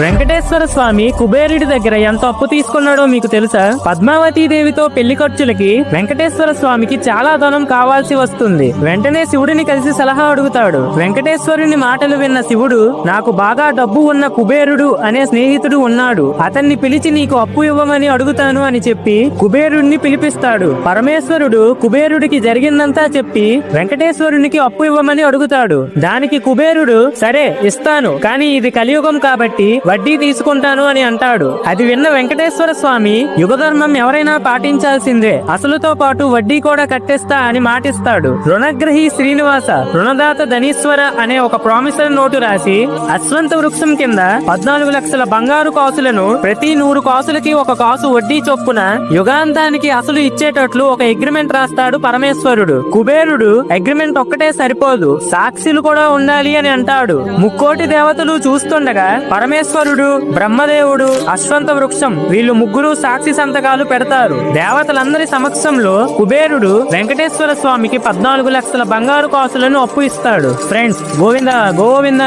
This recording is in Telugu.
వెంకటేశ్వర స్వామి కుబేరుడి దగ్గర ఎంత అప్పు తీసుకున్నాడో మీకు తెలుసా? పద్మావతి దేవితో పెళ్ళి ఖర్చులకి వెంకటేశ్వర స్వామికి చాలా ధనం కావాల్సి వస్తుంది. వెంటనే శివుడిని కలిసి సలహా అడుగుతాడు. వెంకటేశ్వరుని మాటలు విన్న శివుడు నాకు బాగా డబ్బు ఉన్న కుబేరుడు అనే స్నేహితుడు ఉన్నాడు. అతన్ని పిలిచి నీకు అప్పు ఇవ్వమని అడుగుతాను అని చెప్పి కుబేరుడిని పిలిపిస్తాడు. పరమేశ్వరుడు కుబేరుడికి జరిగిందంతా చెప్పి వెంకటేశ్వరునికి అప్పు ఇవ్వమని అడుగుతాడు. దానికి కుబేరుడు సరే ఇస్తాను కానీ ఇది కలియుగం కాబట్టి వడ్డీ తీసుకుంటాను అని అంటాడు. అది విన్న వెంకటేశ్వర స్వామి యుగధర్మం ఎవరైనా పాటించాల్సిందే. అసలుతో పాటు వడ్డీ కూడా కట్టేస్తా అని మాటిస్తాడు. రుణగ్రహి శ్రీనివాస రుణదాత ధనీశ్వర అనే ఒక ప్రామిసరీ నోటు రాసి అశ్వంత వృక్షం కింద పద్నాలుగు లక్షల బంగారు కాసులను ప్రతి నూరు కాసులకి ఒక కాసు వడ్డీ చొప్పున యుగాంతానికి అసలు ఇచ్చేటట్లు ఒక అగ్రిమెంట్ రాస్తాడు పరమేశ్వరుడు. కుబేరుడు అగ్రిమెంట్ ఒక్కటే సరిపోదు. సాక్షులు కూడా ఉండాలి అని అంటాడు. ముక్కోటి దేవతలు చూస్తుండగా పరమేశ్వరుడు బ్రహ్మదేవుడు అశ్వంత వృక్షం వీళ్ళు ముగ్గురు సాక్షి సంతకాలు పెడతారు. దేవతలందరి సమక్షంలో కుబేరుడు వెంకటేశ్వర స్వామికి పద్నాలుగు లక్షల బంగారు కాసులను అప్పు ఇస్తాడు. ఫ్రెండ్స్ గోవింద గోవింద